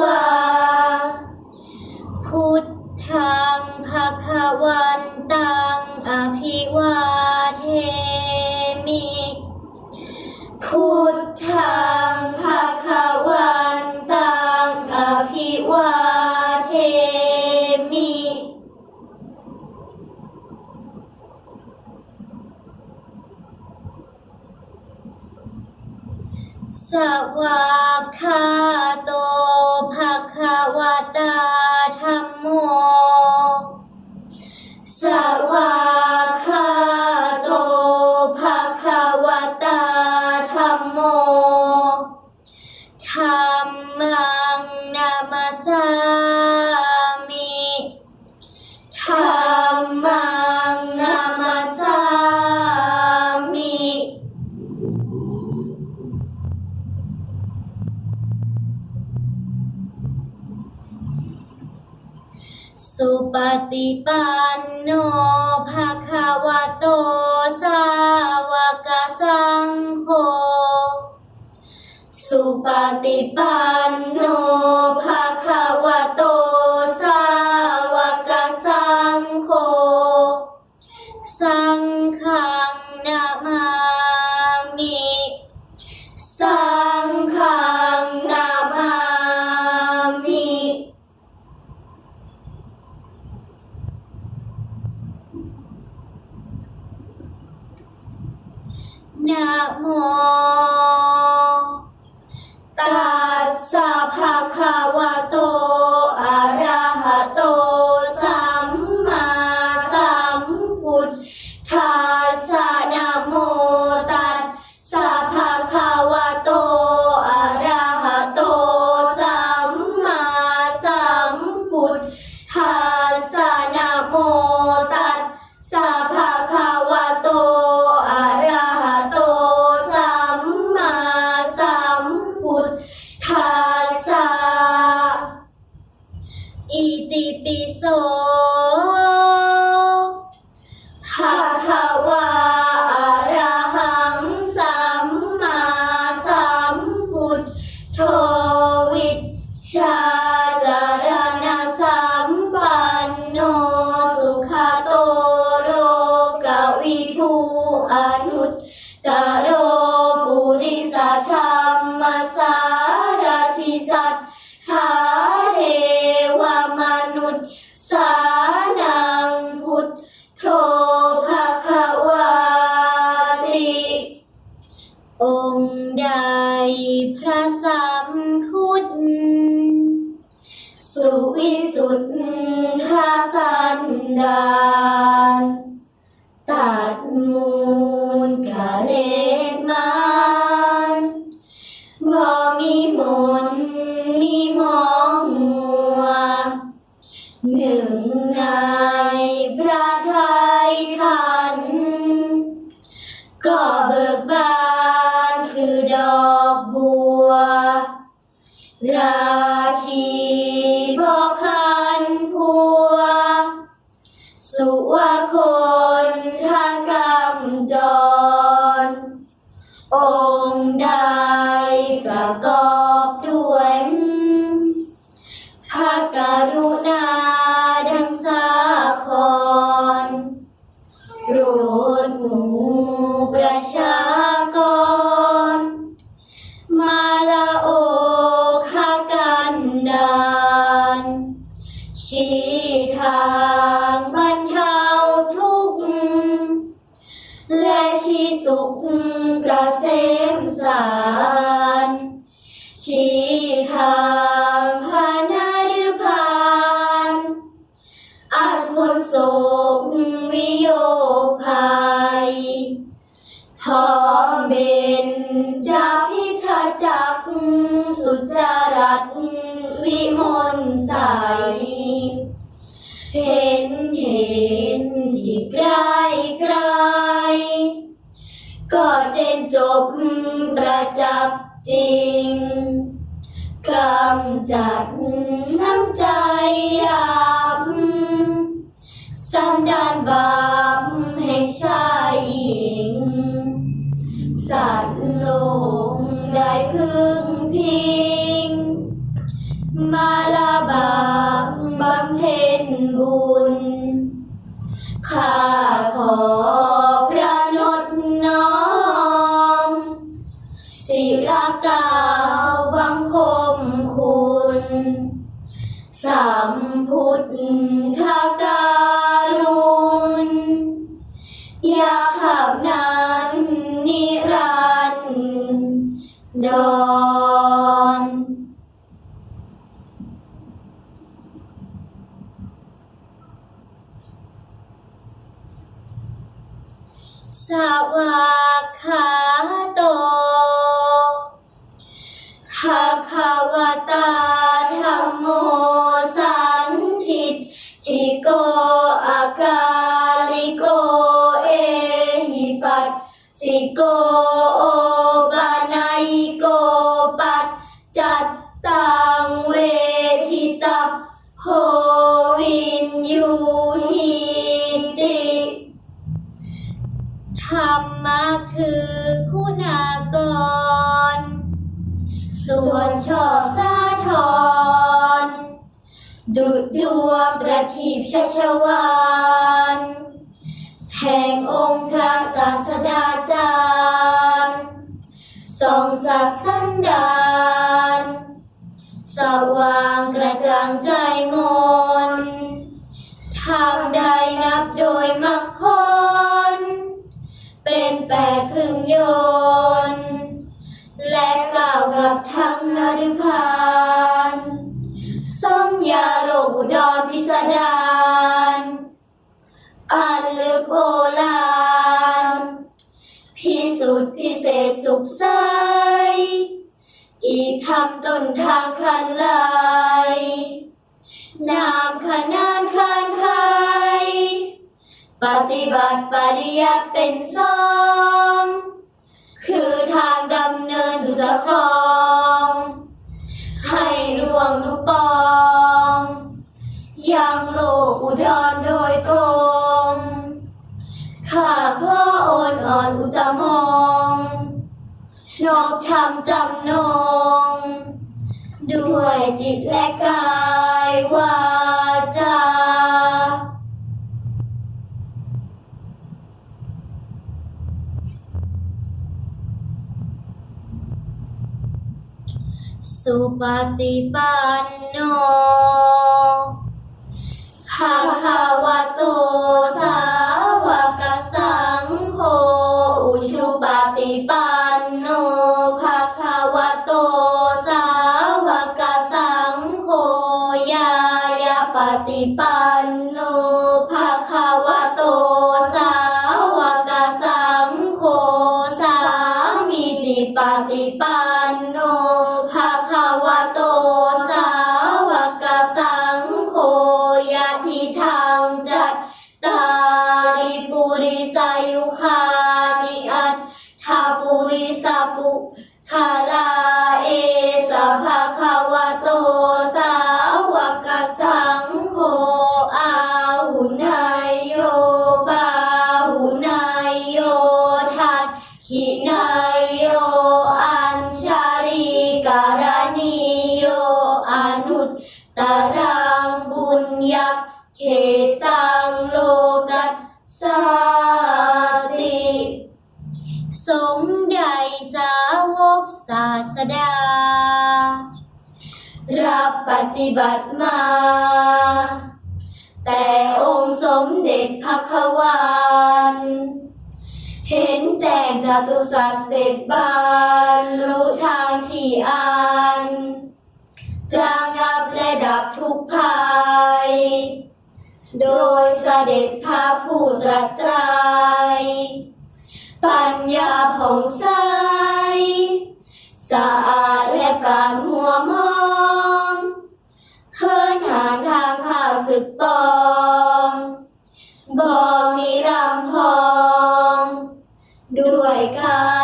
วาพุทธังภะคะวัน สุปฏิปันโนภาคาวะโต สาวกสังโฆ สุปฏิปันโนภาคาวะโต more. สุวิสุทธาสันดา ชี้ทางบรรเทาทุกข์และชี้สุขกระเสมสารชี้ทางพานาดุพานอันคนโศกวิโยภัยหอมเป็นจาพิทจักสุจรัตวิมลใส เห็นเห็นที่ไกลไกล ก็เจนจบประจับจริงกำจัดน้ำใจหยาบสันดานบาปแห่งชายหญิง สัตว์ลงได้พึ่งพิง มาลาบาป ญ สวากขาโตภะคะวะตาธัมโม ดุดดวงประทีปชัชวานแห่งองค์พระศาสดาจารย์ทรงสัตสันดานสว่างกระจ่างใจมนทางใดนับโดยมรรคผลเป็นแปดพึงโยน และกล่าวกับทั้งนริพา ดารอันลึกโอฬารพิสุทธิพิเศษสุขใส อีกทำต้นทางคันไหลนามขนานคานไขปฏิบัติปริยัติเป็นสอง คือทางดำเนินทุกครอง ให้ล่วงลูปอง ยังโลกอุดรโดยตรงข้าขอโอนอ่อนอุตมงนอกธรรมจำนง ด้วยจิตและกายวาจาสุปฏิปันโน ภะคะวะโตส บัติมา แต่องค์สมเด็จพระควันเห็นแจ้งจตุสัจเสร็จบานรู้ทางที่อ่านระงับและดับทุกภัย โดยเสด็จพระผู้ตรัสไตรปัญญาผ่องใสสะอาดและปราดมัวมอง เฮินหาทางข้าศึกปองบองมีรำพอง ด้วยกัน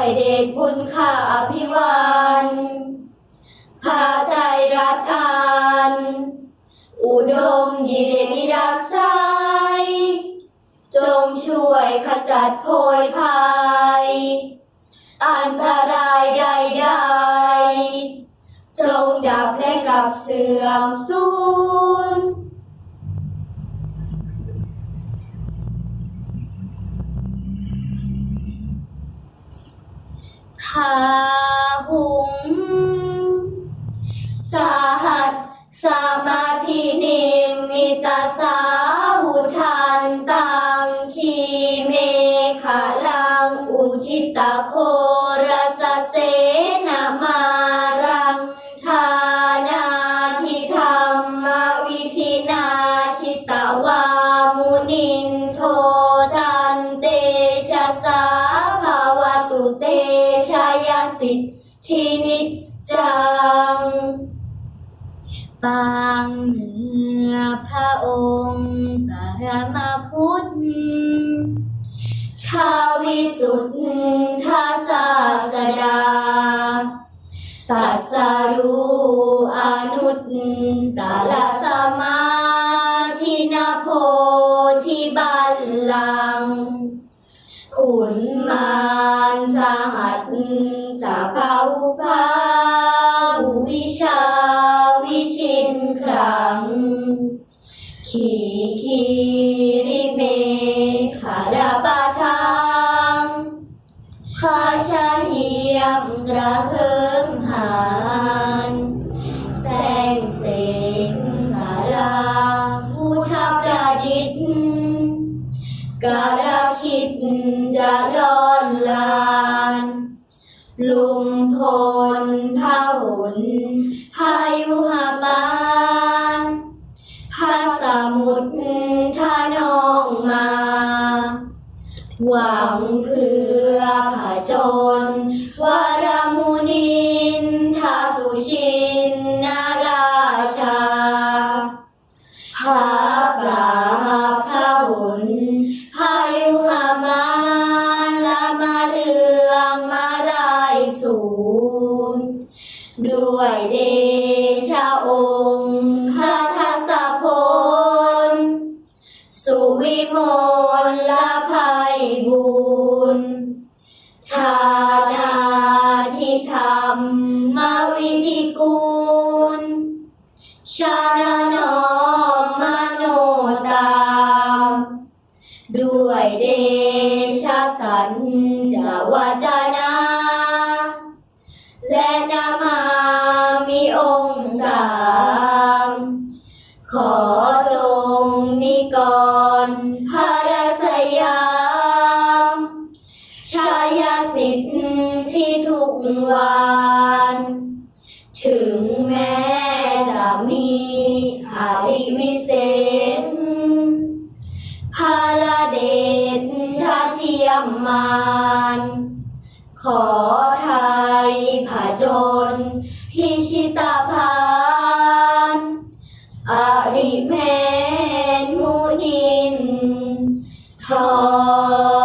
ด้ยเด็กบุญข้าอภิวันพาใจรักกันอุดมดีเดนิดาไซจงช่วยขจัดโพยพ หาหุง สหัสสมาพินิมิตาสา องค์พระมาพุทธขาวิสุทธาศาสดาตัสรู้อนุตตรสัมมา จน วรมุนินทาสุชินนาราชาพระบาพระหุน เดชะสันจะว่าใจ ยมมาน ขอไทยผาจน พิชิตาพานอริเมนมุนินทอ